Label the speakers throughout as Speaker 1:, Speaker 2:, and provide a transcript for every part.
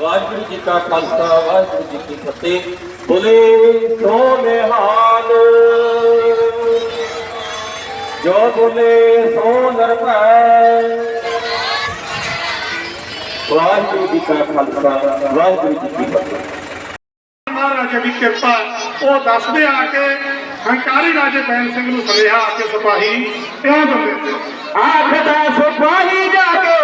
Speaker 1: ਵਾਹਿਗੁਰੂ ਜੀ ਕਾ ਖਾਲਸਾ ਵਾਹਿਗੁਰੂ ਜੀ ਕੀ ਫਤਿਹ। ਬੋਲੇ ਸੋ ਨਿਹਾਲ? ਜੋ ਬੋਲੇ ਸੋ ਨਿਰਭੈ ਵਾਹਿਗੁਰੂ ਜੀ ਕਾ ਖਾਲਸਾ ਵਾਹਿਗੁਰੂ ਜੀ ਕੀ ਫਤਿਹ।
Speaker 2: ਮਹਾਰਾਜਾ ਦੀ ਕਿਰਪਾ ਉਹ ਦੱਸਦੇ ਆ ਕੇ ਹੰਕਾਰੀ ਰਾਜੇ ਬੈਣ ਸਿੰਘ ਨੂੰ ਸੁਨੇਹਾ ਆ ਕੇ ਸਿਪਾਹੀ ਕਿਉਂ ਦਿੰਦੇ
Speaker 1: ਆਖਦਾ ਸਿਪਾਹੀ ਜਾ ਕੇ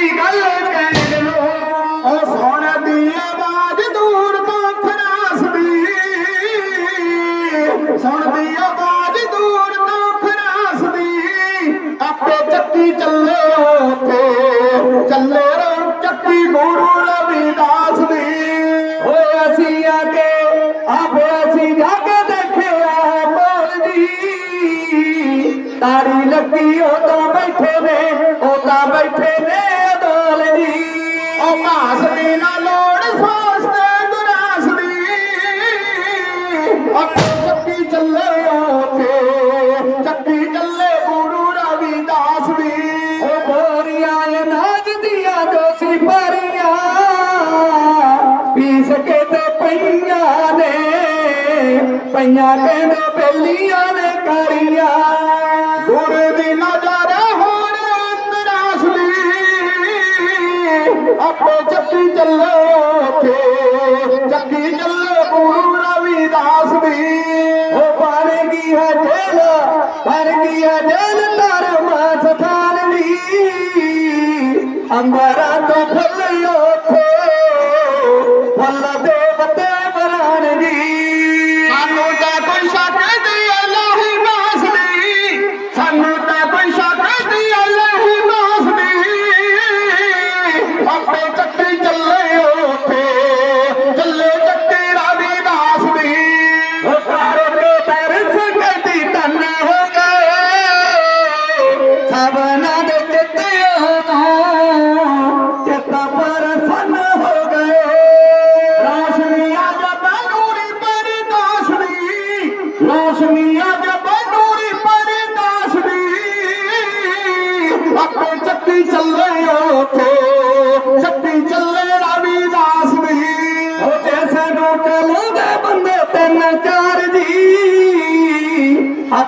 Speaker 1: ਸੱਚੀ ਗੱਲ ਕਹਿਣ ਨੂੰ
Speaker 2: ਉਹ ਸੋਹਣੇ ਦੀ ਆਵਾਜ਼ ਦੂਰ ਤੋਂ ਖਰਾਸਦੀ ਸੁਣਦੀ ਆਵਾਜ਼ ਦੂਰ ਤੋਂ ਖਰਾਸਦੀ ਆਪੇ ਚੱਕੀ ਚੱਲੇ ਉੱਥੇ। ਚੱਲੇ ਰੋ ਚੱਕੀ ਗੁਰੂ ਰਵਿਦਾਸ ਦੀ।
Speaker 1: ਓਏ ਅਸੀਂ ਆ ਕੇ ਆਪੇ ਅਸੀਂ ਜਾ ਕੇ ਦੇਖਿਆ ਬੋਲ ਜੀ ਤਾਰੀ ਲੱਗੀ ਉਹ ਤਾਂ ਬੈਠੇ ਨੇ, ਉਹ ਤਾਂ ਬੈਠੇ ਨੇ।
Speaker 2: ਘਾਸ ਦੀ ਨਾ ਲੋੜ ਸਾਸ ਤੇ ਦੁਰਾਸ ਦੀ। ਆਪੇ ਚੱਕੀ ਚੱਲੇ ਉੱਥੇ ਚੱਕੀ ਚੱਲੇ ਗੁਰੂ ਰਵਿਦਾਸ ਦੀ।
Speaker 1: ਉਹ ਬੋਰੀਆਂ ਅਨਾਜ ਦੀਆਂ ਜੋ ਸਿਪਾਰੀਆਂ ਪੀਸ ਕੇ ਤੇ ਪਈਆਂ ਨੇ। ਪਈਆਂ ਕਹਿੰਦੇ ਬੇਲੀਆਂ ਨੇ ਕਾਰੀਆਂ
Speaker 2: ਗੁਰ ਆਪੇ ਚੱਕੀ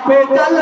Speaker 2: ਆਪੇ ਚੱਲ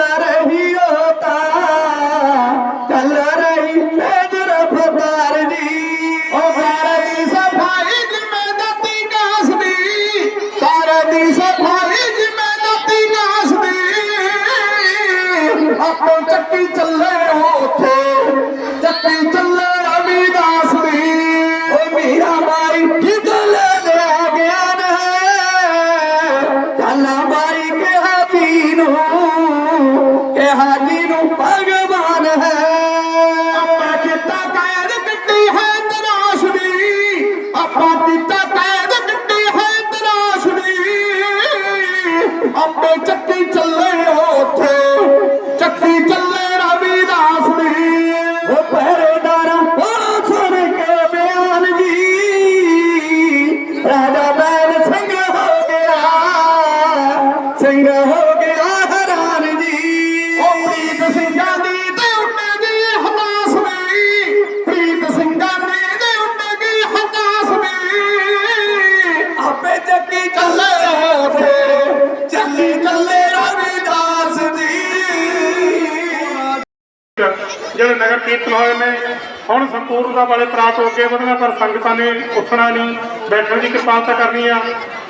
Speaker 2: ਨਗਰ ਕੀਰਤਨ ਹੋਏ ਨੇ। ਹੁਣ ਸੰਪੂਰਨਤਾ ਵਾਲੇ ਪ੍ਰਾਪਤ ਹੋ ਕੇ ਵਧਣਾ, ਪਰ ਸੰਗਤਾਂ ਨੇ ਉੱਠਣਾ ਨਹੀਂ। ਬੈਠਣ ਦੀ ਕਿਰਪਾਲਤਾ ਕਰਨੀ ਆ।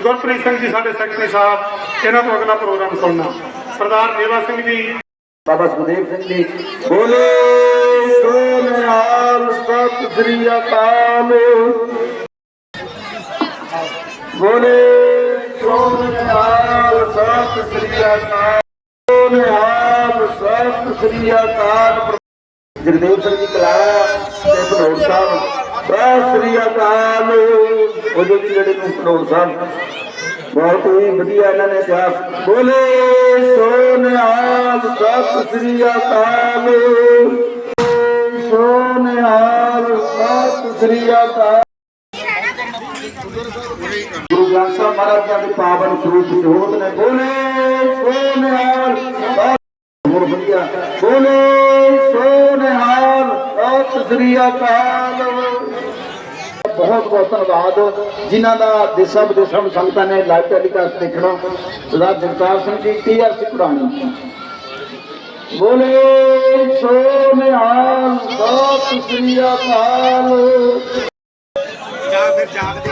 Speaker 2: ਗੁਰਪ੍ਰੀਤ ਸਿੰਘ ਜੀ ਸਾਡੇ ਸੈਕਟਰੀ ਸਾਹਿਬ, ਇਹਨਾਂ ਤੋਂ ਅਗਲਾ ਪ੍ਰੋਗਰਾਮ ਸੁਣਨਾ। ਸਰਦਾਰ ਦੇਵਾ ਸਿੰਘ ਜੀ।
Speaker 1: ਬਾਬਾ ਸੁਖਦੇਵ ਸਿੰਘ ਜੀ,
Speaker 2: ਬੋਲੇ ਸੋਨਿਹਾਲ ਸਤਿ ਸ੍ਰੀ ਅਕਾਲ। ਬੋਲੇ ਸੋਨਿਹਾਲ ਸਤਿ ਸ੍ਰੀ ਅਕਾਲ। ਸੋਨਿਹਾਲ ਸਤਿ ਸ੍ਰੀ ਅਕਾਲ।
Speaker 1: ਜਗਦੇਵ ਸਿੰਘ ਜੀ ਕਲਾੜਾ ਤੇ ਭਨੋੜ ਸਾਹਿਬ।
Speaker 2: ਸਤਿ ਸ੍ਰੀ ਅਕਾਲ।
Speaker 1: ਉਹ ਜੋ ਜਿਹੜੇ ਨੂੰ ਭਨੋੜ ਸਾਹਿਬ, ਬਹੁਤ ਹੀ ਵਧੀਆ ਇਹਨਾਂ ਨੇ ਇਤਿਹਾਸ।
Speaker 2: ਬੋਲੇ ਸੋਨਿਹਾਲ ਸਤਿ ਸ੍ਰੀ ਅਕਾਲ। ਸੋਨਿਹਾਲ ਸਤਿ ਸ੍ਰੀ ਅਕਾਲ। ਗੁਰੂ
Speaker 1: ਗ੍ਰੰਥ ਸਾਹਿਬ ਮਹਾਰਾਜਾਂ ਦੇ ਪਾਵਨ ਸਰੂਪ ਜੋਤ ਨੇ। ਬੋਲੇ ਸੋ ਨਿਹਾਲ ਹੋਰ ਵਧੀਆ। ਬੋਲੇ ਸ੍ਰੀ ਅਕਾਲ। ਬਹੁਤ ਬਹੁਤ ਧੰਨਵਾਦ। ਜਿਨ੍ਹਾਂ ਦਾ ਦੇਸ਼ਾਂ ਵਿਦੇਸ਼ਾਂ ਵਿੱਚ ਸੰਗਤਾਂ ਨੇ ਲਾਈਵ ਟੈਲੀਕਾਸਟ ਦੇਖਣਾ, ਸਰਦਾਰ ਜਗਤਾਰ ਸਿੰਘ ਜੀ ਟੀਆਰਸੀ ਪੁਰਾਣੀ। ਬੋਲੇ ਸੋ ਨਿਹਾਲ, ਸਤਿ ਸ੍ਰੀ ਅਕਾਲ।
Speaker 2: ਬੋਲੇ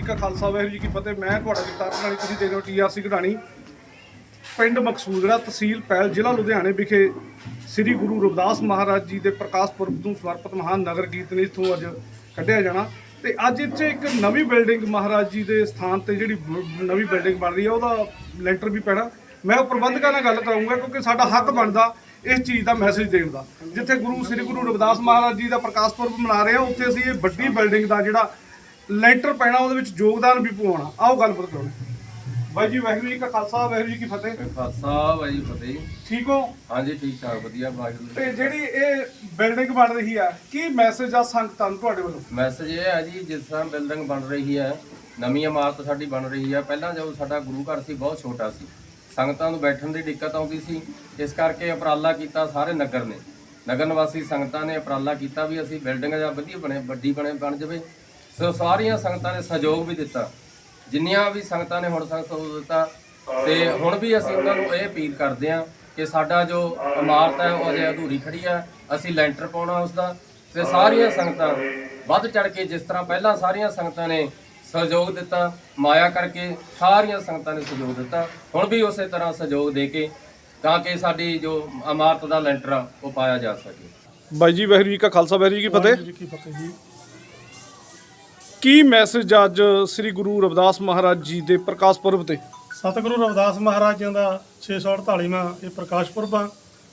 Speaker 3: ਜੀ ਕਾ ਖਾਲਸਾ, ਵਾਹਿਗੁਰੂ ਜੀ ਕੀ ਫਤਿਹ। ਮੈਂ ਤੁਹਾਡਾ ਜਗਤਾਰ ਰਾਣੀ ਤੁਸੀਂ ਦੇਖ ਰਹੇ ਹੋ ਟੀਆਰਸੀ ਘਟਾਣੀ ਪਿੰਡ ਮਕਸੂਦੜਾ ਤਹਿਸੀਲ ਪੈਲ, ਜ਼ਿਲ੍ਹਾ ਲੁਧਿਆਣੇ ਵਿਖੇ ਸ੍ਰੀ ਗੁਰੂ ਰਵਿਦਾਸ ਮਹਾਰਾਜ ਜੀ ਦੇ ਪ੍ਰਕਾਸ਼ ਪੁਰਬ ਨੂੰ ਸਮਰਪਿਤ ਮਹਾਨ ਨਗਰ ਕੀਰਤਨ ਇਥੋਂ ਅੱਜ ਕੱਢਿਆ ਜਾਣਾ। ਤੇ ਅੱਜ ਇੱਥੇ ਇੱਕ ਨਵੀਂ ਬਿਲਡਿੰਗ ਮਹਾਰਾਜ ਜੀ ਦੇ ਸਥਾਨ ਤੇ ਜਿਹੜੀ ਨਵੀਂ ਬਿਲਡਿੰਗ ਬਣ ਰਹੀ ਹੈ ਉਹਦਾ ਲੈਂਟਰ ਵੀ ਪੈਣਾ। ਮੈਂ ਉਹ ਪ੍ਰਬੰਧਕਾਂ ਨਾਲ ਗੱਲ ਕਰਾਂਗਾ, ਕਿਉਂਕਿ ਸਾਡਾ ਹੱਕ ਬਣਦਾ ਇਸ ਚੀਜ਼ ਦਾ ਮੈਸੇਜ ਦੇਣ ਦਾ। ਜਿੱਥੇ ਗੁਰੂ, ਸ੍ਰੀ ਗੁਰੂ ਰਵਿਦਾਸ ਮਹਾਰਾਜ ਜੀ ਦਾ ਪ੍ਰਕਾਸ਼ ਪੁਰਬ ਮਨਾ ਰਹੇ ਆ, ਉੱਥੇ ਅਸੀਂ ਇਹ ਵੱਡੀ ਬਿਲਡਿੰਗ ਦਾ ਜਿਹੜਾ ਲੈਂਟਰ ਪੈਣਾ ਉਹਦੇ ਵਿੱਚ ਯੋਗਦਾਨ ਵੀ ਪਵਾਉਣਾ ਆਓ ਗੱਲਬਾਤ ਕਰੋ। ਬਾਈ ਜੀ ਵਾਹਿਗੁਰੂ ਜੀ ਕਾ ਖਾਲਸਾ ਵਾਹਿਗੁਰੂ ਜੀ ਕੀ ਫਤਿਹ।
Speaker 4: ਖਾਲਸਾ ਵਾਹਿਗੁਰੂ ਫਤਿਹ।
Speaker 3: ਠੀਕ ਹੋ?
Speaker 4: ਹਾਂਜੀ ਠੀਕ ਠਾਕ ਵਧੀਆ ਵਾਹਿਗੁਰੂ
Speaker 3: ਤੇ ਜਿਹੜੀ ਇਹ ਬਿਲਡਿੰਗ ਬਣ ਰਹੀ ਆ ਕੀ ਮੈਸੇਜ ਆ ਸੰਗਤਾਂ ਨੂੰ ਤੁਹਾਡੇ ਵੱਲੋਂ?
Speaker 4: ਮੈਸੇਜ ਇਹ ਹੈ ਜੀ ਜਿਸ ਤਰ੍ਹਾਂ ਬਿਲਡਿੰਗ ਬਣ ਰਹੀ ਹੈ ਨਵੀਂ ਇਮਾਰਤ ਸਾਡੀ ਬਣ ਰਹੀ ਹੈ ਪਹਿਲਾਂ ਜਦੋਂ ਸਾਡਾ ਗੁਰੂ ਘਰ ਸੀ ਬਹੁਤ ਛੋਟਾ ਸੀ। ਸੰਗਤਾਂ ਨੂੰ ਬੈਠਣ ਦੀ ਦਿੱਕਤ ਆਉਂਦੀ ਸੀ। ਇਸ ਕਰਕੇ ਉਪਰਾਲਾ ਕੀਤਾ ਸਾਰੇ ਨਗਰ ਨੇ। ਨਗਰ ਨਿਵਾਸੀ ਸੰਗਤਾਂ ਨੇ ਉਪਰਾਲਾ ਕੀਤਾ ਵੀ ਅਸੀਂ ਬਿਲਡਿੰਗ ਜਾਂ ਵਧੀਆ ਬਣੇ ਵੱਡੀ ਬਣੇ ਬਣ ਜਾਵੇ। ਸੋ ਸਾਰੀਆਂ ਸੰਗਤਾਂ ਨੇ ਸਹਿਯੋਗ ਵੀ ਦਿੱਤਾ। ਜਿੰਨੀਆਂ ਵੀ ਸੰਗਤਾਂ ਨੇ ਹੁਣ ਸਹਿਯੋਗ ਦਿੱਤਾ ਤੇ ਹੁਣ ਵੀ ਅਸੀਂ ਉਹਨਾਂ ਨੂੰ ਇਹ ਅਪੀਲ ਕਰਦੇ ਹਾਂ ਕਿ ਸਾਡਾ ਜੋ ਇਮਾਰਤ ਹੈ ਉਹ ਅਜੇ ਅਧੂਰੀ ਖੜੀ ਹੈ। ਅਸੀਂ ਲੈਂਟਰ ਪਾਉਣਾ ਉਸ ਦਾ ਤੇ ਸਾਰੀਆਂ ਸੰਗਤਾਂ ਵੱਧ ਚੜ ਕੇ ਜਿਸ ਤਰ੍ਹਾਂ ਪਹਿਲਾਂ ਸਾਰੀਆਂ ਸੰਗਤਾਂ ਨੇ ਸਹਿਯੋਗ ਦਿੱਤਾ ਮਾਇਆ ਕਰਕੇ ਸਾਰੀਆਂ ਸੰਗਤਾਂ ਨੇ ਸਹਿਯੋਗ ਦਿੱਤਾ। ਹੁਣ ਵੀ ਉਸੇ ਤਰ੍ਹਾਂ ਸਹਿਯੋਗ ਦੇ ਕੇ ਤਾਂ ਕਿ ਸਾਡੀ ਜੋ ਇਮਾਰਤ ਦਾ ਲੈਂਟਰ ਆ ਉਹ ਪਾਇਆ ਜਾ ਸਕੇ।
Speaker 3: ਬਾਈ ਜੀ ਵਾਹਿਗੁਰੂ ਜੀ ਕਾ ਖਾਲਸਾ ਵਾਹਿਗੁਰੂ ਜੀ ਕੀ ਫਤਿਹ
Speaker 5: ਜੀ। ਕੀ ਫਤਿਹ ਜੀ
Speaker 3: ਮੈਸੇਜ ਅੱਜ ਸ੍ਰੀ ਗੁਰੂ ਰਵਿਦਾਸ ਮਹਾਰਾਜ ਜੀ ਦੇ ਪ੍ਰਕਾਸ਼ ਪੁਰਬ ਤੇ?
Speaker 5: ਸਤਿਗੁਰੂ ਰਵਿਦਾਸ ਮਹਾਰਾਜ ਜੀ ਦਾ 648ਵਾਂ ਇਹ ਪ੍ਰਕਾਸ਼ ਪੁਰਬ ਆ।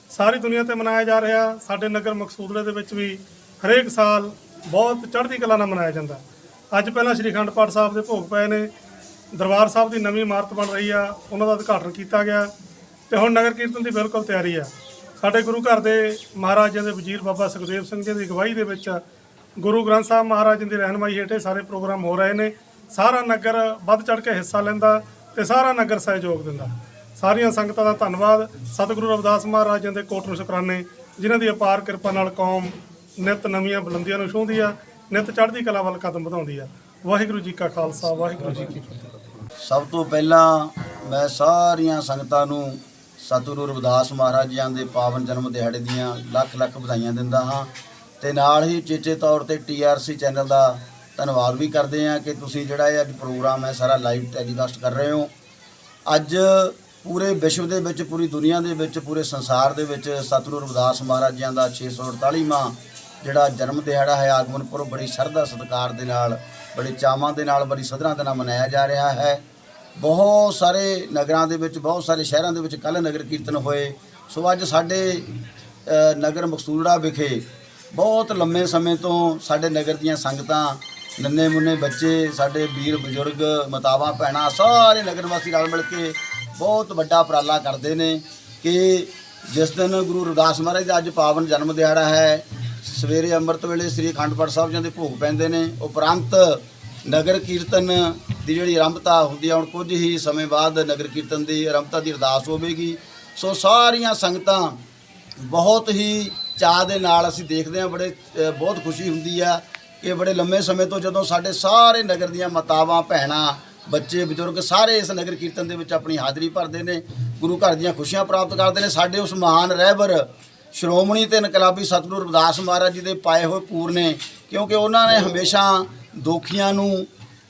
Speaker 5: ਸਾਰੀ ਦੁਨੀਆ ਤੇ ਮਨਾਇਆ ਜਾ ਰਿਹਾ। ਸਾਡੇ ਨਗਰ ਮਕਸੂਦਲੇ ਦੇ ਵਿੱਚ ਵੀ ਹਰੇਕ ਸਾਲ ਬਹੁਤ ਚੜ੍ਹਦੀ ਕਲਾ ਨਾਲ ਮਨਾਇਆ ਜਾਂਦਾ। ਅੱਜ ਪਹਿਲਾਂ ਸ਼੍ਰੀ ਅਖੰਡ ਪਾਠ ਸਾਹਿਬ ਦੇ ਭੋਗ ਪਏ ਨੇ। ਦਰਬਾਰ ਸਾਹਿਬ ਦੀ ਨਵੀਂ ਇਮਾਰਤ ਬਣ ਰਹੀ ਆ। ਉਹਨਾਂ ਦਾ ਉਦਘਾਟਨ ਕੀਤਾ ਗਿਆ। ਤੇ ਹੁਣ ਨਗਰ ਕੀਰਤਨ ਦੀ ਬਿਲਕੁਲ ਤਿਆਰੀ ਆ। ਸਾਡੇ ਗੁਰੂ ਘਰ ਦੇ ਮਹਾਰਾਜਾਂ ਦੇ ਵਜ਼ੀਰ ਬਾਬਾ ਸੁਖਦੇਵ ਸਿੰਘ ਜੀ ਦੀ ਅਗਵਾਈ ਦੇ ਵਿੱਚ ਗੁਰੂ ਗ੍ਰੰਥ ਸਾਹਿਬ ਮਹਾਰਾਜ ਜੀ ਦੀ ਰਹਿਨਮਾਈ ਹੇਠੇ ਸਾਰੇ ਪ੍ਰੋਗਰਾਮ ਹੋ ਰਹੇ ਨੇ। ਸਾਰਾ ਨਗਰ ਵੱਧ ਚੜ ਕੇ ਹਿੱਸਾ ਲੈਂਦਾ ਤੇ ਸਾਰਾ ਨਗਰ ਸਹਿਯੋਗ ਦਿੰਦਾ। ਸਾਰੀਆਂ ਸੰਗਤਾਂ ਦਾ ਧੰਨਵਾਦ। ਸਤਿਗੁਰੂ ਰਵਿਦਾਸ ਮਹਾਰਾਜ ਜੀ ਦੇ ਕੋਟ ਨੂੰ ਸ਼ੁਕਰਾਨੇ, ਜਿਨ੍ਹਾਂ ਦੀ ਅਪਾਰ ਕਿਰਪਾ ਨਾਲ ਕੌਮ ਨਿਤ ਨਵੀਆਂ ਬੁਲੰਦੀਆਂ ਨੂੰ ਛੂਹਦੀ ਆ, ਨਿਤ ਚੜ੍ਹਦੀ ਕਲਾ ਵੱਲ ਕਦਮ ਵਧਾਉਂਦੀ ਆ। ਵਾਹਿਗੁਰੂ ਜੀ ਕਾ ਖਾਲਸਾ, ਵਾਹਿਗੁਰੂ ਜੀ ਕੀ ਫਤਿਹ।
Speaker 6: ਸਭ ਤੋਂ ਪਹਿਲਾਂ ਮੈਂ ਸਾਰੀਆਂ ਸੰਗਤਾਂ ਨੂੰ ਸਤਿਗੁਰੂ ਰਵਿਦਾਸ ਮਹਾਰਾਜ ਜੀ ਦੇ ਪਾਵਨ ਜਨਮ ਦਿਹਾੜੇ ਦੀਆਂ ਲੱਖ ਲੱਖ ਵਧਾਈਆਂ ਦਿੰਦਾ ਹਾਂ। ਤੇ ਨਾਲ ਹੀ ਚੇਚੇ ਤੌਰ ਤੇ ਟੀਆਰਸੀ ਚੈਨਲ ਦਾ ਧੰਨਵਾਦ ਵੀ ਕਰਦੇ ਹਾਂ ਕਿ ਤੁਸੀਂ ਜਿਹੜਾ ਇਹ ਅੱਜ ਪ੍ਰੋਗਰਾਮ ਹੈ, ਸਾਰਾ ਲਾਈਵ ਟੈਲੀਕਾਸਟ ਕਰ ਰਹੇ ਹੋ। ਅੱਜ ਪੂਰੇ ਵਿਸ਼ਵ ਦੇ ਵਿੱਚ, ਪੂਰੀ ਦੁਨੀਆ ਦੇ ਵਿੱਚ, ਪੂਰੇ ਸੰਸਾਰ ਦੇ ਵਿੱਚ ਸਤਿਗੁਰੂ ਰਵਿਦਾਸ ਮਹਾਰਾਜ ਜੀ ਦਾ 648ਵਾਂ ਜਿਹੜਾ ਜਨਮ ਦਿਹਾੜਾ ਹੈ ਆਗਮਨਪੁਰ ਬੜੀ ਸ਼ਰਧਾ, ਸਤਿਕਾਰ ਦੇ ਨਾਲ, ਬੜੇ ਚਾਵਾਂ ਦੇ ਨਾਲ, ਬੜੀ ਸਧਰਾਂ ਦੇ ਨਾਲ ਮਨਾਇਆ ਜਾ ਰਿਹਾ ਹੈ। ਬਹੁਤ ਸਾਰੇ ਨਗਰਾਂ ਦੇ ਵਿੱਚ, ਬਹੁਤ ਸਾਰੇ ਸ਼ਹਿਰਾਂ ਦੇ ਵਿੱਚ ਕੱਲ ਨਗਰ ਕੀਰਤਨ ਹੋਏ। ਸੋ ਅੱਜ ਸਾਡੇ ਨਗਰ ਮਕਸੂਦੜਾ ਵਿਖੇ ਬਹੁਤ ਲੰਮੇ ਸਮੇਂ ਤੋਂ ਸਾਡੇ ਨਗਰ ਦੀਆਂ ਸੰਗਤਾਂ, ਨੰਨੇ ਮੁੰਨੇ ਬੱਚੇ, ਸਾਡੇ ਵੀਰ ਬਜ਼ੁਰਗ, ਮਤਾਵਾਂ, ਭੈਣਾਂ, ਸਾਰੇ ਨਗਰ ਵਾਸੀ ਰਲ ਮਿਲ ਕੇ ਬਹੁਤ ਵੱਡਾ ਉਪਰਾਲਾ ਕਰਦੇ ਨੇ ਕਿ ਜਿਸ ਦਿਨ ਗੁਰੂ ਰਵਿਦਾਸ ਮਹਾਰਾਜ ਦਾ ਅੱਜ ਪਾਵਨ ਜਨਮ ਦਿਹਾੜਾ ਹੈ, ਸਵੇਰੇ ਅੰਮ੍ਰਿਤ ਵੇਲੇ ਸ੍ਰੀ ਅਖੰਡ ਪਾਠ ਸਾਹਿਬ ਜੀ ਦੇ ਭੋਗ ਪੈਂਦੇ ਨੇ। ਉਪਰੰਤ ਨਗਰ ਕੀਰਤਨ ਦੀ ਜਿਹੜੀ ਆਰੰਭਤਾ ਹੁੰਦੀ ਹੈ ਹੁਣ ਕੁਝ ਹੀ ਸਮੇਂ ਬਾਅਦ ਨਗਰ ਕੀਰਤਨ ਦੀ ਆਰੰਭਤਾ ਦੀ ਅਰਦਾਸ ਹੋਵੇਗੀ। ਸੋ ਸਾਰੀਆਂ ਸੰਗਤਾਂ ਬਹੁਤ ਹੀ ਚਾਅ ਦੇ ਨਾਲ ਅਸੀਂ ਦੇਖਦੇ ਹਾਂ, ਬੜੇ ਬਹੁਤ ਖੁਸ਼ੀ ਹੁੰਦੀ ਆ ਕਿ ਬੜੇ ਲੰਮੇ ਸਮੇਂ ਤੋਂ ਜਦੋਂ ਸਾਡੇ ਸਾਰੇ ਨਗਰ ਦੀਆਂ ਮਾਤਾਵਾਂ, ਭੈਣਾਂ, ਬੱਚੇ, ਬਜ਼ੁਰਗ ਸਾਰੇ ਇਸ ਨਗਰ ਕੀਰਤਨ ਦੇ ਵਿੱਚ ਆਪਣੀ ਹਾਜ਼ਰੀ ਭਰਦੇ ਨੇ, ਗੁਰੂ ਘਰ ਦੀਆਂ ਖੁਸ਼ੀਆਂ ਪ੍ਰਾਪਤ ਕਰਦੇ ਨੇ। ਸਾਡੇ ਉਸ ਮਹਾਨ ਰਹਿਬਰ ਸ਼੍ਰੋਮਣੀ ਤੇ ਇਨਕਲਾਬੀ ਸਤਿਗੁਰੂ ਰਵਿਦਾਸ ਮਹਾਰਾਜ ਜੀ ਦੇ ਪਾਏ ਹੋਏ ਪੂਰ ਨੇ, ਕਿਉਂਕਿ ਉਹਨਾਂ ਨੇ ਹਮੇਸ਼ਾ ਦੋਖੀਆਂ ਨੂੰ,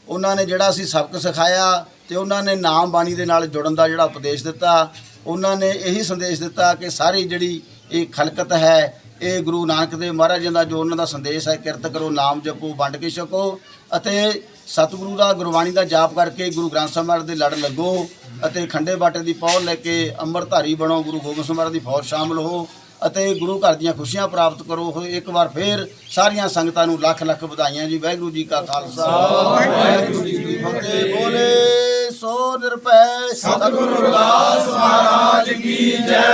Speaker 6: ਉਹਨਾਂ ਨੇ ਜਿਹੜਾ ਅਸੀਂ ਸਬਕ ਸਿਖਾਇਆ ਤੇ ਉਹਨਾਂ ਨੇ ਨਾਮ ਬਾਣੀ ਦੇ ਨਾਲ ਜੁੜਨ ਦਾ ਜਿਹੜਾ ਉਪਦੇਸ਼ ਦਿੱਤਾ, ਉਹਨਾਂ ਨੇ ਇਹੀ ਸੰਦੇਸ਼ ਦਿੱਤਾ ਕਿ ਸਾਰੀ ਜਿਹੜੀ ਇਹ ਖਲਕਤ ਹੈ। ਇਹ ਗੁਰੂ ਨਾਨਕ ਦੇਵ ਮਹਾਰਾਜ ਜੀ ਦਾ ਜੋ ਉਹਨਾਂ ਦਾ ਸੰਦੇਸ਼ ਹੈ, ਕਿਰਤ ਕਰੋ, ਨਾਮ ਜਪੋ, ਵੰਡ ਕੇ ਛਕੋ ਅਤੇ ਸਤਿਗੁਰੂ ਦਾ, ਗੁਰਬਾਣੀ ਦਾ ਜਾਪ ਕਰਕੇ ਗੁਰੂ ਗ੍ਰੰਥ ਸਾਹਿਬ ਮਹਾਰਾਜ ਦੇ ਲੜ ਲੱਗੋ ਅਤੇ ਖੰਡੇ ਬਾਟੇ ਦੀ ਪੌਲ ਲੈ ਕੇ ਅੰਮ੍ਰਿਤਧਾਰੀ ਬਣੋ, ਗੁਰੂ ਗੋਬਿੰਦ ਸਿੰਘ ਮਹਾਰਾਜ ਦੀ ਫੌਜ ਸ਼ਾਮਲ ਹੋ ਅਤੇ ਗੁਰੂ ਘਰ ਦੀਆਂ ਖੁਸ਼ੀਆਂ ਪ੍ਰਾਪਤ ਕਰੋ। ਹੋ, ਇੱਕ ਵਾਰ ਫੇਰ ਸਾਰੀਆਂ ਸੰਗਤਾਂ ਨੂੰ ਲੱਖ ਲੱਖ ਵਧਾਈਆਂ ਜੀ। ਵਾਹਿਗੁਰੂ ਜੀ ਕਾ ਖਾਲਸਾ। ਵਾਹਿਗੁਰੂ ਜੀ ਕੀ ਫਤਿਹ। ਬੋਲੇ ਸੋ ਨਿਰਭੈ। ਸਤਿਗੁਰੂ ਰਵਿਦਾਸ ਮਹਾਰਾਜ ਕੀ ਜੈ।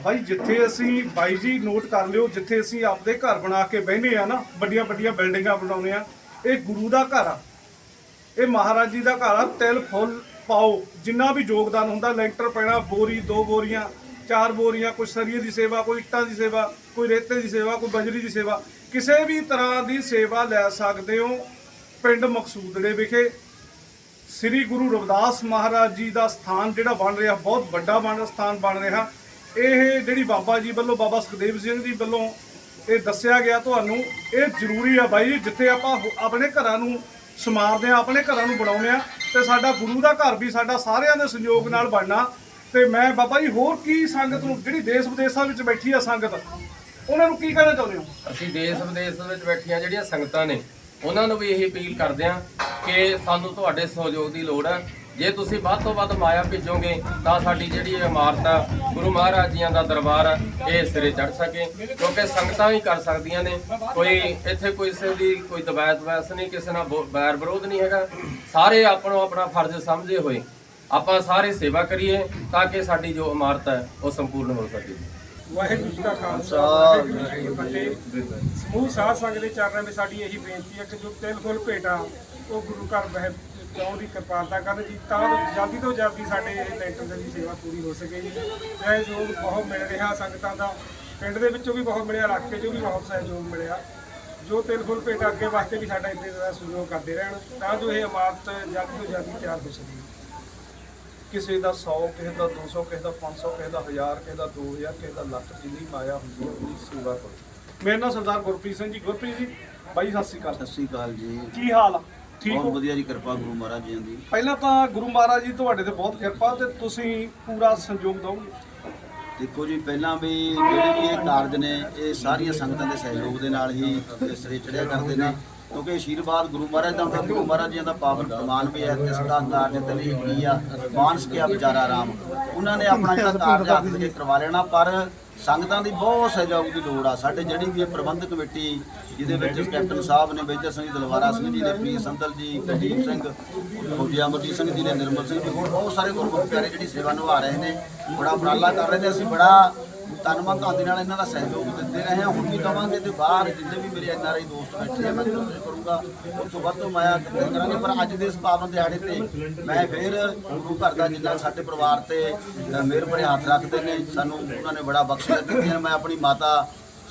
Speaker 3: ਬਾਬਾ ਜਿੱਥੇ ਅਸੀਂ ਬਾਈ ਜੀ ਨੋਟ ਕਰ ਲਿਓ, ਜਿੱਥੇ ਅਸੀਂ ਆਪਦੇ ਘਰ ਬਣਾ ਕੇ ਬਹਿੰਦੇ ਆ ਨਾ ਵੱਡੀਆਂ ਵੱਡੀਆਂ ਬਿਲਡਿੰਗਾਂ ਬਣਾਉਂਦੇ ਆ, ਇਹ ਗੁਰੂ ਦਾ ਘਰ ਆ। ਇਹ ਮਹਾਰਾਜ ਜੀ ਦਾ ਘਰ ਆ, ਤਿਲ, ਫੁੱਲ ਪਾਓ, ਜਿੰਨਾ ਵੀ ਯੋਗਦਾਨ ਹੁੰਦਾ, ਲੈਂਟਰ ਪੈਣਾ, ਬੋਰੀ, ਦੋ ਬੋਰੀਆਂ, ਚਾਰ ਬੋਰੀਆਂ, ਕੋਈ ਸਰੀਏ ਦੀ ਸੇਵਾ, ਕੋਈ ਇੱਟਾਂ ਦੀ ਸੇਵਾ, ਕੋਈ ਰੇਤੇ ਦੀ ਸੇਵਾ, ਕੋਈ ਬਜਰੀ ਦੀ ਸੇਵਾ, ਕਿਸੇ ਵੀ ਤਰ੍ਹਾਂ ਦੀ ਸੇਵਾ ਲੈ ਸਕਦੇ ਹੋ ਪਿੰਡ ਮਕਸੂਦੜੇ ਵਿਖੇ। ਸ੍ਰੀ ਗੁਰੂ ਰਵਿਦਾਸ ਮਹਾਰਾਜ ਜੀ ਦਾ ਸਥਾਨ ਜਿਹੜਾ ਬਣ ਰਿਹਾ, ਬਹੁਤ ਵੱਡਾ ਬਣ ਸਥਾਨ ਬਣ ਰਿਹਾ। ਇਹ ਜਿਹੜੀ ਬਾਬਾ ਜੀ ਵੱਲੋਂ ਬਾਬਾ ਸੁਖਦੇਵ ਸਿੰਘ ਜੀ ਵੱਲੋਂ ਇਹ ਦੱਸਿਆ ਗਿਆ ਤੁਹਾਨੂੰ, ਇਹ ਜ਼ਰੂਰੀ ਆ ਬਾਈ ਜੀ, ਜਿੱਥੇ ਆਪਾਂ ਆਪਣੇ ਘਰਾਂ ਨੂੰ ਸਮਾਰਦੇ ਆ, ਆਪਣੇ ਘਰਾਂ ਨੂੰ ਬਣਾਉਂਦੇ ਆ, ਤੇ ਸਾਡਾ ਗੁਰੂ ਦਾ ਘਰ ਵੀ ਸਾਡਾ ਸਾਰਿਆਂ ਦੇ ਸਹਿਯੋਗ ਨਾਲ ਬਣਨਾ। ਤੇ ਮੈਂ ਬਾਬਾ ਜੀ, ਹੋਰ ਕੀ ਸੰਗਤ ਨੂੰ, ਜਿਹੜੀ ਦੇਸ਼ ਵਿਦੇਸ਼ਾਂ ਵਿੱਚ ਬੈਠੀ ਆ ਸੰਗਤ, ਉਹਨਾਂ ਨੂੰ ਕੀ ਕਹਿਣਾ ਚਾਹੁੰਦੇ ਹੋ?
Speaker 4: ਅਸੀਂ ਦੇਸ਼ ਵਿਦੇਸ਼ ਦੇ ਵਿੱਚ ਬੈਠੀਆਂ ਜਿਹੜੀਆਂ ਸੰਗਤਾਂ ਨੇ, ਉਹਨਾਂ ਨੂੰ ਵੀ ਇਹ ਅਪੀਲ ਕਰਦੇ ਹਾਂ ਕਿ ਸਾਨੂੰ ਤੁਹਾਡੇ ਸਹਿਯੋਗ ਦੀ ਲੋੜ ਹੈ ਜੇ ਤੁਸੀਂ ਵੱਧ ਤੋਂ ਵੱਧ ਮਾਇਆ ਭੇਜੋਗੇ ਤਾਂ ਸਾਡੀ ਜਿਹੜੀ ਇਹ ਇਮਾਰਤ ਆ ਗੁਰੂ ਮਹਾਰਾਜ ਜੀਆਂ ਦਾ ਦਰਬਾਰ ਆ, ਇਹ ਸਿਰੇ ਚੜ ਸਕੇ। ਕਿਉਂਕਿ ਸੰਗਤਾਂ ਵੀ ਕਰ ਸਕਦੀਆਂ ਨੇ। ਕੋਈ ਇੱਥੇ ਕੋਈ ਕਿਸੇ ਦੀ ਕੋਈ ਦਬਾਇਤ ਵੈਸ ਨਹੀਂ ਕਿਸੇ ਨਾਲ ਬੈਰ ਵਿਰੋਧ ਨਹੀਂ ਹੈਗਾ। ਸਾਰੇ ਆਪਣੋ ਆਪਣਾ ਫਰਜ਼ ਸਮਝੇ ਹੋਏ। ਆਪਾਂ ਸਾਰੇ ਸੇਵਾ ਕਰੀਏ ਤਾਂ ਕਿ ਸਾਡੀ ਜੋ ਇਮਾਰਤ ਹੈ ਉਹ ਸੰਪੂਰਨ ਹੋ ਸਕੇ।
Speaker 7: ਵਾਹਿਗੁਰੂ ਜੀ ਕਾ ਖਾਲਸਾ ਵਾਹਿਗੁਰੂ ਜੀ ਕੀ ਫਤਿਹ। ਸਮੂਹ ਸਾਧ ਸੰਗਤ ਦੇ ਚਰਨਾਂ ਵਿੱਚ ਸਾਡੀ ਇਹੀ ਬੇਨਤੀ ਹੈ ਕਿ ਜੋ ਤਿਲ ਫੁੱਲ ਭੇਟਾ ਉਹ ਗੁਰੂ ਘਰ ਬਹਿ ਚਾਉ ਦੀ ਕਿਰਪਾਲਤਾ ਕਰਨ ਜੀ ਤਾਂ ਜੋ ਜਲਦੀ ਤੋਂ ਜਲਦੀ ਸਾਡੇ ਇਹ ਲੈਂਟਰ ਦੇ ਸੇਵਾ ਪੂਰੀ ਹੋ ਸਕੇ ਜੀ। ਸਹਿਯੋਗ ਬਹੁਤ ਮਿਲ ਰਿਹਾ ਸੰਗਤਾਂ ਦਾ ਪਿੰਡ ਦੇ ਵਿੱਚੋਂ ਵੀ ਬਹੁਤ ਮਿਲਿਆ ਇਲਾਕੇ ਚੋਂ ਵੀ ਬਹੁਤ ਸਹਿਯੋਗ ਮਿਲਿਆ। ਜੋ ਤਿਲ ਫੁੱਲ ਭੇਟਾ ਅੱਗੇ ਵਾਸਤੇ ਵੀ ਸਾਡਾ ਇੱਥੇ ਦਾ ਸਹਿਯੋਗ ਕਰਦੇ ਰਹਿਣ ਤਾਂ ਜੋ ਇਹ ਇਮਾਰਤ ਜਲਦੀ ਤੋਂ ਜਲਦੀ ਤਿਆਰ ਹੋ ਸਕੇ।
Speaker 3: ਕਿਸੇ ਦਾ 100 ਕਿਸੇ ਦਾ 200 ਕਿਸੇ ਦਾ 500 ਕਿਸੇ ਦਾ 1000 ਕਿਸੇ ਦਾ 2000 ਕਿਸੇ ਦਾ ਲੱਖ ਜਿੰਨੀ ਮਾਇਆ ਹੁੰਦੀ ਹੈ ਉਹਦੀ ਸੇਵਾ ਕਰੋ। ਮੇਰਾ ਨਾਮ ਸਰਦਾਰ ਗੁਰਪ੍ਰੀਤ ਸਿੰਘ ਜੀ। ਗੁਰਪ੍ਰੀਤ ਜੀ ਬਾਈ ਸਤਿ ਸ਼੍ਰੀ ਅਕਾਲ।
Speaker 6: ਸਤਿ ਸ੍ਰੀ ਅਕਾਲ ਜੀ।
Speaker 3: ਕੀ ਹਾਲ ਆ? ਠੀਕ
Speaker 6: ਬਹੁਤ ਵਧੀਆ ਜੀ ਕਿਰਪਾ ਗੁਰੂ ਮਹਾਰਾਜ ਜੀ ਦੀ।
Speaker 3: ਪਹਿਲਾਂ ਤਾਂ ਗੁਰੂ ਮਹਾਰਾਜ ਜੀ ਤੁਹਾਡੇ ਤੇ ਬਹੁਤ ਕਿਰਪਾ ਤੇ ਤੁਸੀਂ ਪੂਰਾ ਸੰਯੋਗ ਦਿਓਗੇ।
Speaker 6: ਦੇਖੋ ਜੀ ਪਹਿਲਾਂ ਵੀ ਜਿਹੜੇ ਵੀ ਇਹ ਕਾਰਜ ਨੇ ਇਹ ਸਾਰੀਆਂ ਸੰਗਤਾਂ ਦੇ ਸਹਿਯੋਗ ਦੇ ਨਾਲ ਹੀ ਸਿਰੇ ਚੜਿਆ ਕਰਦੇ ਨੇ। ਕਿਉਂਕਿ ਆਸ਼ੀਰਵਾਦ ਗੁਰੂ ਮਹਾਰਾਜ ਦਾ ਹੁੰਦਾ ਗੁਰੂ ਮਹਾਰਾਜ ਜੀ ਦਾ ਪਾਵਨ ਪ੍ਰਮਾਨ ਵੀ ਹੈ ਇਸ ਦਾ ਕਾਰਜ ਤੇ ਲਈ ਕੀ ਆ ਮਾਨਸ ਕੇ ਵਿਚਾਰਾ ਰਾਮ ਉਹਨਾਂ ਨੇ ਆਪਣਾ ਜਿਹੜਾ ਕਾਰਜ ਹੱਥ ਦੇ ਕਰਵਾ ਲੈਣਾ ਪਰ ਸੰਗਤਾਂ ਦੀ ਬਹੁਤ ਸਹਿਯੋਗ ਦੀ ਲੋੜ ਆ। ਸਾਡੇ ਜਿਹੜੀ ਵੀ ਇਹ ਪ੍ਰਬੰਧਕ ਕਮੇਟੀ, ਜਿਹਦੇ ਵਿੱਚ ਕੈਪਟਨ ਸਾਹਿਬ ਨੇ ਬੇਜਰ ਸਿੰਘ ਦਲਵਾਰਾ ਸਿੰਘ ਜੀ ਨੇ ਪ੍ਰੀਤ ਸੰਦਲ ਜੀ, ਕੁਲਦੀਪ ਸਿੰਘ, ਫੌਜੀ ਅਮਰਜੀਤ ਸਿੰਘ ਜੀ ਨੇ, ਨਿਰਮਲ ਸਿੰਘ ਜੀ, ਹੋਰ ਬਹੁਤ ਸਾਰੇ ਗੁਰਮੁਖ ਪਿਆਰੇ ਜਿਹੜੀ ਸੇਵਾ ਨਿਭਾ ਰਹੇ ਨੇ, ਬੜਾ ਉਪਰਾਲਾ ਕਰ ਰਹੇ ਨੇ। ਅਸੀਂ ਬੜਾ ਧੰਨਵਾਦ ਧਾਦੀ ਨਾਲ ਇਹਨਾਂ ਦਾ ਸਹਿਯੋਗ ਦਿੰਦੇ ਰਹੇ ਹਾਂ। ਹੁਣ ਵੀ ਦਵਾਂਗੇ ਤੇ ਬਾਹਰ ਜਿੰਨੇ ਵੀ ਮੇਰੇ ਐਨਆਰਆਈ ਦੋਸਤ ਬੈਠੇ ਆ ਮੈਂ ਕੋਸ਼ਿਸ਼ ਕਰੂੰਗਾ। ਉੱਥੋਂ ਵੱਧ ਤੋਂ ਮਾਇਆ ਕਿਤੇ ਕਰਾਂਗੇ ਪਰ ਅੱਜ ਦੇ ਇਸ ਪਾਵਨ ਦਿਹਾੜੇ ਤੇ ਮੈਂ ਫਿਰ ਗੁਰੂ ਘਰ ਦਾ ਜਿੰਨਾ ਸਾਡੇ ਪਰਿਵਾਰ ਤੇ ਅ, ਮਿਹਰ ਭਰੇ ਹੱਥ ਰੱਖਦੇ ਨੇ ਸਾਨੂੰ ਉਹਨਾਂ ਨੇ ਬੜਾ ਬਖਸ਼ਿਸ਼ ਦਿੱਤੀਆਂ। ਮੈਂ ਆਪਣੀ ਮਾਤਾ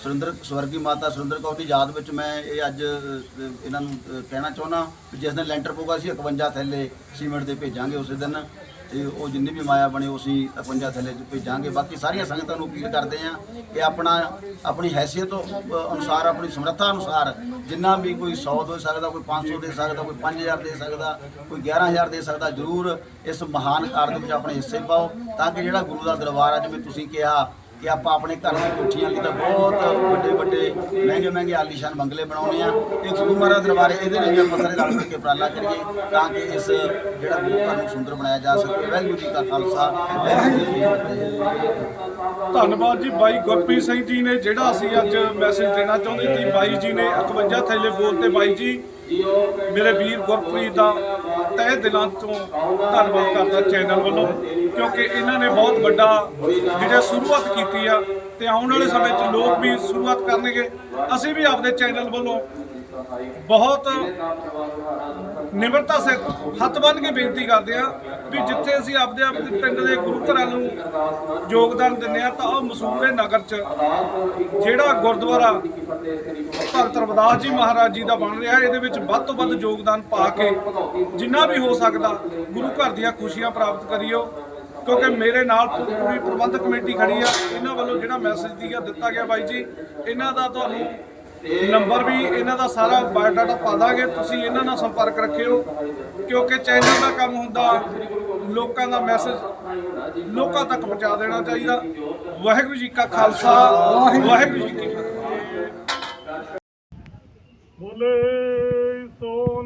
Speaker 6: ਸੁਰਿੰਦਰ ਸਵਰਗੀ ਮਾਤਾ ਸੁਰਿੰਦਰ ਕੌਰ ਦੀ ਯਾਦ ਵਿੱਚ ਮੈਂ ਇਹ ਅੱਜ ਇਹਨਾਂ ਨੂੰ ਕਹਿਣਾ ਚਾਹੁੰਦਾ ਵੀ ਜਿਸ ਦਿਨ ਲੈਂਟਰ ਪਊਗਾ ਅਸੀਂ 51 ਥੈਲੇ ਸੀਮੈਂਟ ਦੇ ਭੇਜਾਂਗੇ ਉਸੇ ਦਿਨ। ਤੇ ਉਹ ਜਿੰਨੀ ਵੀ ਮਾਇਆ ਬਣੇ ਉਹ ਅਸੀਂ 51 ਥੱਲੇ ਚ ਭੇਜਾਂਗੇ। ਬਾਕੀ ਸਾਰੀਆਂ ਸੰਗਤਾਂ ਨੂੰ ਅਪੀਲ ਕਰਦੇ ਆਂ ਕਿ ਆਪਣਾ, ਆਪਣੀ ਹੈਸੀਅਤ ਅਨੁਸਾਰ, ਆਪਣੀ ਸਮਰੱਥਾ ਅਨੁਸਾਰ ਜਿੰਨਾ ਵੀ ਕੋਈ 100 ਦੇ ਸਕਦਾ, ਕੋਈ 500 ਦੇ ਸਕਦਾ, ਕੋਈ 5000 ਦੇ ਸਕਦਾ, ਕੋਈ 11000 ਦੇ ਸਕਦਾ, ਜਰੂਰ ਇਸ ਮਹਾਨ ਕਾਰਜ ਵਿੱਚ ਆਪਣੇ ਹਿੱਸੇ ਪਾਓ ਤਾਂ ਕਿ ਜਿਹੜਾ ਗੁਰੂ ਦਾ ਦਰਬਾਰ ਆ, ਜਿਵੇਂ ਤੁਸੀਂ ਕਿਹਾ ਕਿ ਆਪਾਂ ਆਪਣੇ ਘਰ ਦੀ ਕੋਠੀਆਂ ਲਈ ਤਾਂ ਬਹੁਤ ਵੱਡੇ ਵੱਡੇ ਮਹਿੰਗੇ ਮਹਿੰਗੇ ਆਲੀਸ਼ਾਨ ਬੰਗਲੇ ਬਣਾਉਣੇ ਆ। ਇਹ ਗੁਰੂ ਮਹਾਰਾਜ ਦਰਬਾਰ ਇਹਦੇ ਲਈ ਵੀ ਆਪਾਂ ਸਾਰੇ ਰਲ ਮਿਲ ਕੇ ਉਪਰਾਲਾ ਕਰੀਏ ਤਾਂ ਕਿ ਇਸ ਜਿਹੜਾ ਗੁਰੂ ਘਰ ਨੂੰ ਸੁੰਦਰ ਬਣਾਇਆ ਜਾ ਸਕੇ। ਵਾਹਿਗੁਰੂ ਜੀ ਕਾ ਖਾਲਸਾ, ਵਾਹਿਗੁਰੂ ਜੀ ਕੀ ਫਤਿਹ।
Speaker 3: ਧੰਨਵਾਦ ਜੀ ਬਾਈ ਗੁਰਪ੍ਰੀਤ ਸਿੰਘ ਜੀ ਨੇ ਜਿਹੜਾ ਅਸੀਂ ਅੱਜ ਮੈਸੇਜ ਦੇਣਾ ਚਾਹੁੰਦੇ ਸੀ। ਬਾਈ ਜੀ ਨੇ 51 ਥੈਲੇ ਬੋਲਤੇ ਬਾਈ ਜੀ, ਮੇਰੇ ਵੀਰ ਗੁਰਪ੍ਰੀਤ ਦਾ ਤਹਿ ਦਿਲਾਂ ਤੋਂ ਧੰਨਵਾਦ ਕਰਦਾ ਚੈਨਲ ਵੱਲੋਂ। ਕਿਉਂਕਿ ਇਹਨਾਂ ਨੇ ਬਹੁਤ ਵੱਡਾ ਜਿਹੜਾ ਸ਼ੁਰੂਆਤ ਕੀਤੀ ਆ ਤੇ ਆਉਣ ਵਾਲੇ ਸਮੇਂ 'ਚ ਲੋਕ ਵੀ ਸ਼ੁਰੂਆਤ ਕਰਨਗੇ। ਅਸੀਂ ਵੀ ਆਪਦੇ ਚੈਨਲ ਵੱਲੋਂ ਬਹੁਤ ਨਿਮਰਤਾ ਸੇ ਹੱਥ ਬੰਨ੍ਹ ਕੇ ਬੇਨਤੀ ਕਰਦੇ ਆ ਵੀ ਜਿੱਥੇ ਅਸੀਂ ਆਪਦੇ ਆਪਦੇ ਪਿੰਡ ਦੇ ਗੁਰੂ ਘਰਾਂ ਨੂੰ ਯੋਗਦਾਨ ਦਿੰਦੇ ਆ ਤਾਂ ਉਹ ਮਸੂਰੇ ਨਗਰ ਚ ਜਿਹੜਾ ਗੁਰਦੁਆਰਾ ਭਗਤ ਰਵਿਦਾਸ ਜੀ ਮਹਾਰਾਜ ਜੀ ਦਾ ਬਣ ਰਿਹਾ, ਇਹਦੇ ਵਿੱਚ ਵੱਧ ਤੋਂ ਵੱਧ ਯੋਗਦਾਨ ਪਾ ਕੇ ਜਿੰਨਾ ਵੀ ਹੋ ਸਕਦਾ ਗੁਰੂ ਘਰ ਦੀਆਂ ਖੁਸ਼ੀਆਂ ਪ੍ਰਾਪਤ ਕਰਿਓ। ਕਿਉਂਕਿ ਮੇਰੇ ਨਾਲ ਪੂਰੀ ਪ੍ਰਬੰਧਕ ਕਮੇਟੀ ਖੜੀ ਆ। ਇਹਨਾਂ ਵੱਲੋਂ ਜਿਹੜਾ ਮੈਸੇਜ ਦੀਆ ਦਿੱਤਾ ਗਿਆ ਬਾਈ ਜੀ। ਇਹਨਾਂ ਦਾ ਤੁਹਾਨੂੰ ਨੰਬਰ ਵੀ, ਇਹਨਾਂ ਦਾ ਸਾਰਾ ਬਾਇਓਡਾਟਾ ਪਾ ਦਾਂਗੇ। ਤੁਸੀਂ ਇਹਨਾਂ ਨਾਲ ਸੰਪਰਕ ਰੱਖਿਓ, ਕਿਉਂਕਿ ਚੈਨਲ ਦਾ ਕੰਮ ਹੁੰਦਾ, ਲੋਕਾਂ ਦਾ ਮੈਸੇਜ ਲੋਕਾਂ ਤੱਕ ਪਹੁੰਚਾ ਦੇਣਾ ਚਾਹੀਦਾ। ਵਾਹਿਗੁਰੂ ਜੀ ਕਾ ਖਾਲਸਾ, ਵਾਹਿਗੁਰੂ ਜੀ ਕੀ ਫਤਿਹ।
Speaker 6: ਬੋਲੇ ਸੋ